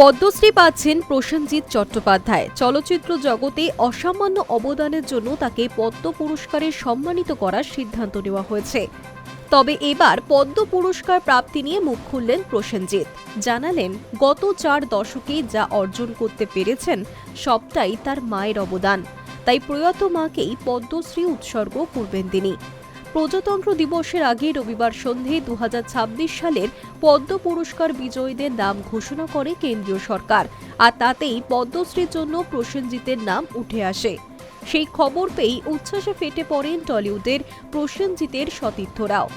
পদ্মশ্রী পাচ্ছেন প্রসেনজিৎ চট্টোপাধ্যায়। চলচ্চিত্র জগতে অসামান্য অবদানের জন্য তাকে পদ্ম পুরস্কারে সম্মানিত করার সিদ্ধান্ত নেওয়া হয়েছে। তবে এবার পদ্ম পুরস্কার প্রাপ্তি নিয়ে মুখ খুললেন প্রসেনজিৎ। জানালেন, গত চার দশকে যা অর্জন করতে পেরেছেন, সবটাই তার মায়ের অবদান। তাই প্রয়াত মাকেই পদ্মশ্রী উৎসর্গ করবেন তিনি। প্রজাতন্ত্র দিবসের আগে রবিবার সন্ধে দু হাজার ছাব্বিশ সালের পদ্ম পুরস্কার বিজয়ীদের নাম ঘোষণা করে কেন্দ্রীয় সরকার, আর তাতেই পদ্মশ্রীর জন্য প্রসেনজিতের নাম উঠে আসে। সেই খবর পেয়েই উচ্ছ্বাসে ফেটে পড়েন টলিউডের প্রসেনজিতের সতীর্থরাও।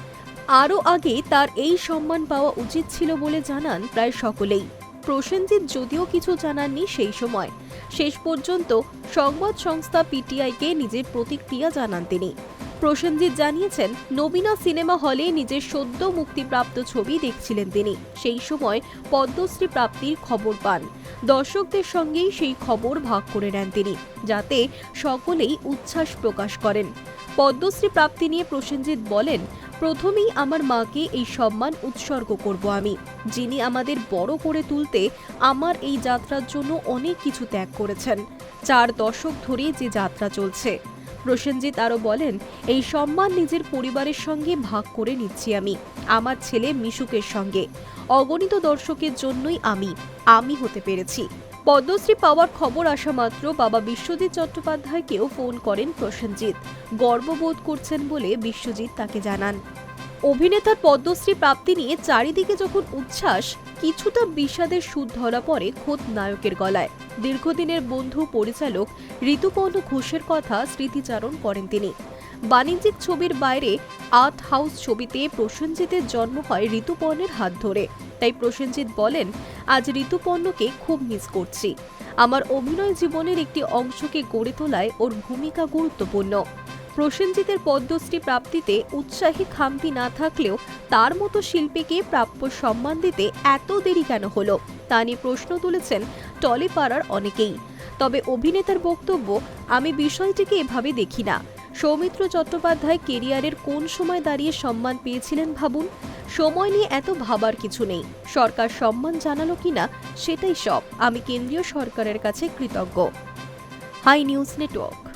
আরও আগে তার এই সম্মান পাওয়া উচিত ছিল বলে জানান প্রায় সকলেই। প্রসেনজিৎ যদিও কিছু জানাননি সেই সময়। শেষ পর্যন্ত সংবাদ সংস্থা পিটিআইকে নিজের প্রতিক্রিয়া জানান তিনি। প্রসেনজিৎ জানিয়েছেন, নবীনা সিনেমা হলে নিজের সদ্য মুক্তিপ্রাপ্ত ছবি দেখছিলেন তিনি। সেই সময় পদ্মশ্রী প্রাপ্তির খবর পান। দর্শকদের সঙ্গেই সেই খবর ভাগ করে নেন তিনি, যাতে সকলেই উচ্ছ্বাস প্রকাশ করেন। পদ্মশ্রী প্রাপ্তি নিয়ে প্রসেনজিৎ বলেন, প্রথমেই আমার মাকে এই সম্মান উৎসর্গ করব আমি। যিনি আমাদের বড় করে তুলতে আমার এই যাত্রার জন্য অনেক কিছু ত্যাগ করেছেন। চার দশক ধরে যে যাত্রা চলছে। প্রসেনজিৎ আরও বলেন, এই সম্মান নিজের পরিবারের সঙ্গে ভাগ করে নিচ্ছি আমি, আমার ছেলে মিশুকের সঙ্গে। অগণিত দর্শকের জন্যই আমি আমি হতে পেরেছি। পদ্মশ্রী পাওয়ার খবর আসা মাত্র বাবা বিশ্বজিৎ চট্টোপাধ্যায়কেও ফোন করেন প্রসেনজিৎ। গর্ববোধ করছেন বলে বিশ্বজিৎ তাকে জানান। অভিনেতার পদ্মশ্রী প্রাপ্তি নিয়ে চারিদিকে যখন উচ্ছ্বাস, কিছুটা বিষাদের সুদ ধরা পড়ে খোদ নায়কের গলায়। দীর্ঘদিনের বন্ধু পরিচালক ঋতুপর্ণ ঘোষের কথা স্মৃতিচারণ করেন তিনি। বাণিজ্যিক ছবির বাইরে আর্ট হাউস ছবিতে প্রসেনজিতের জন্ম হয় ঋতুপর্ণের হাত ধরে। তাই প্রসেনজিৎ বলেন, আজ ঋতুপর্ণকে খুব মিস করছি। আমার অভিনয় জীবনের একটি অংশকে গড়ে তোলায় ওর ভূমিকা গুরুত্বপূর্ণ। প্রসেনজিতের পদ্মশ্রী প্রাপ্তিতে উৎসাহী খামতি না থাকলেও তার মতো শিল্পীকে প্রাপ্য সম্মান দিতে এত দেরি কেন হলো, তা নিয়ে প্রশ্ন তুলেছেন টলিপাড়ার অনেকেই। তবে অভিনেতার বক্তব্য, আমি বিষয়টিকে এভাবে দেখি না। সৌমিত্র চট্টোপাধ্যায় কেরিয়ারের কোন সময় দাঁড়িয়ে সম্মান পেয়েছিলেন ভাবুন? সময় নিয়ে এত ভাবার কিছু নেই। সরকার সম্মান জানালো কিনা সেটাই সব। আমি কেন্দ্রীয় সরকারের কাছে কৃতজ্ঞ। Hi news network.